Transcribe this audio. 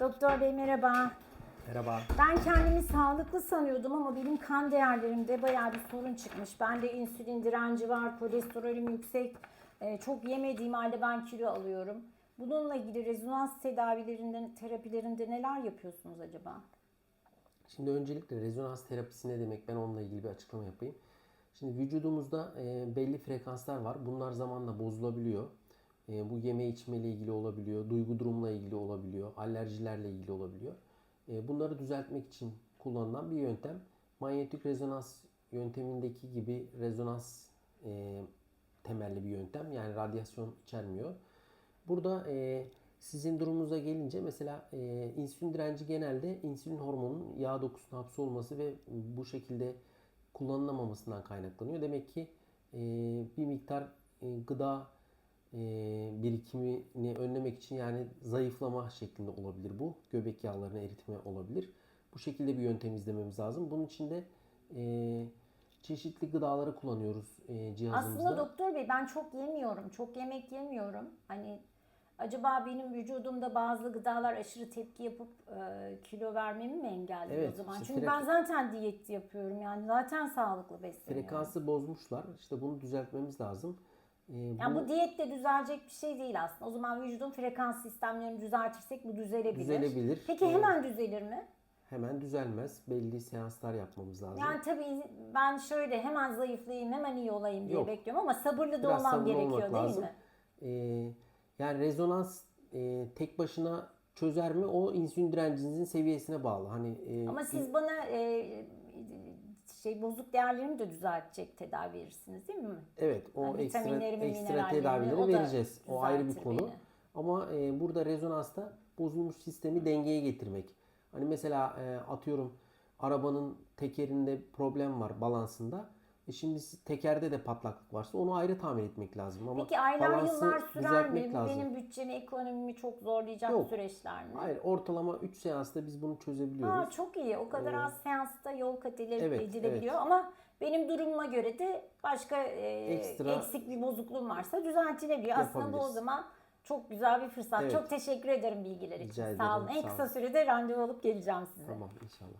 Doktor bey merhaba. Merhaba. Ben kendimi sağlıklı sanıyordum ama benim kan değerlerimde bayağı bir sorun çıkmış. Bende insülin direnci var, kolesterolüm yüksek. Ee, çok yemediğim halde ben kilo alıyorum. Bununla ilgili rezonans tedavilerinde, terapilerinde neler yapıyorsunuz acaba? Şimdi öncelikle rezonans terapisi ne demek? Ben onunla ilgili bir açıklama yapayım. Şimdi vücudumuzda e, belli frekanslar var. Bunlar zamanla bozulabiliyor. E, bu yeme içme ile ilgili olabiliyor, duygu durumla ilgili olabiliyor, alerjilerle ilgili olabiliyor. E, bunları düzeltmek için kullanılan bir yöntem. Manyetik rezonans yöntemindeki gibi rezonans e, temelli bir yöntem. Yani radyasyon içermiyor. Burada sizin durumunuza gelince mesela insülin direnci genelde insülin hormonunun yağ dokusuna hapsolması ve bu şekilde kullanılamamasından kaynaklanıyor. Demek ki bir miktar gıda birikimini önlemek için yani zayıflama şeklinde olabilir bu. Göbek yağlarını eritme olabilir. Bu şekilde bir yöntem izlememiz lazım. Bunun için de e, çeşitli gıdaları kullanıyoruz e, cihazımızda. Aslında doktor bey ben çok yemiyorum. Çok yemek yemiyorum. Hani acaba benim vücudumda bazı gıdalar aşırı tepki yapıp e, kilo vermemi mi engelliyor Evet, o zaman? işte Çünkü frek- ben zaten diyet yapıyorum. Yani zaten sağlıklı besleniyorum. Frekansı bozmuşlar. İşte bunu düzeltmemiz lazım. E, Yani bunu- bu diyetle düzelecek bir şey değil aslında. O zaman vücudun frekans sistemlerini düzeltirsek bu düzelebilir. Düzelebilir. Peki Evet. hemen düzelir mi? hemen düzelmez. Belli seanslar yapmamız lazım. Yani tabii ben şöyle hemen zayıflayayım, hemen iyi olayım diye Yok. bekliyorum ama sabırlı da olmam gerekiyor değil lazım. mi? Ee, yani rezonans e, tek başına çözer mi? O insülin direncinizin seviyesine bağlı. Hani e, Ama siz bana e, şey bozuk değerlerimi de düzeltecek tedavi verirsiniz değil mi? evet o Yani ekstra ekstra tedavileri o vereceğiz. O ayrı bir konu. beni. Ama e, burada rezonansta bozulmuş sistemi dengeye getirmek. Hani mesela e, atıyorum arabanın tekerinde problem var balansında. E şimdi tekerde de patlaklık varsa onu ayrı tamir etmek lazım. Ama Peki aylar yıllar sürer mi? Bu lazım. benim bütçemi, ekonomimi çok zorlayacak Yok. süreçler mi? Hayır ortalama 3 seansta biz bunu çözebiliyoruz. Ha, çok iyi. O kadar az seansta yol kat edile- Evet, edilebiliyor evet. ama benim durumuma göre de başka e, Ekstra- eksik bir bozukluğum varsa düzeltilebiliyor. Aslında bu o zaman çok güzel bir fırsat. Evet. Çok teşekkür ederim bilgiler için. Rica Sağ olun. En kısa sürede randevu alıp geleceğim size. Tamam inşallah.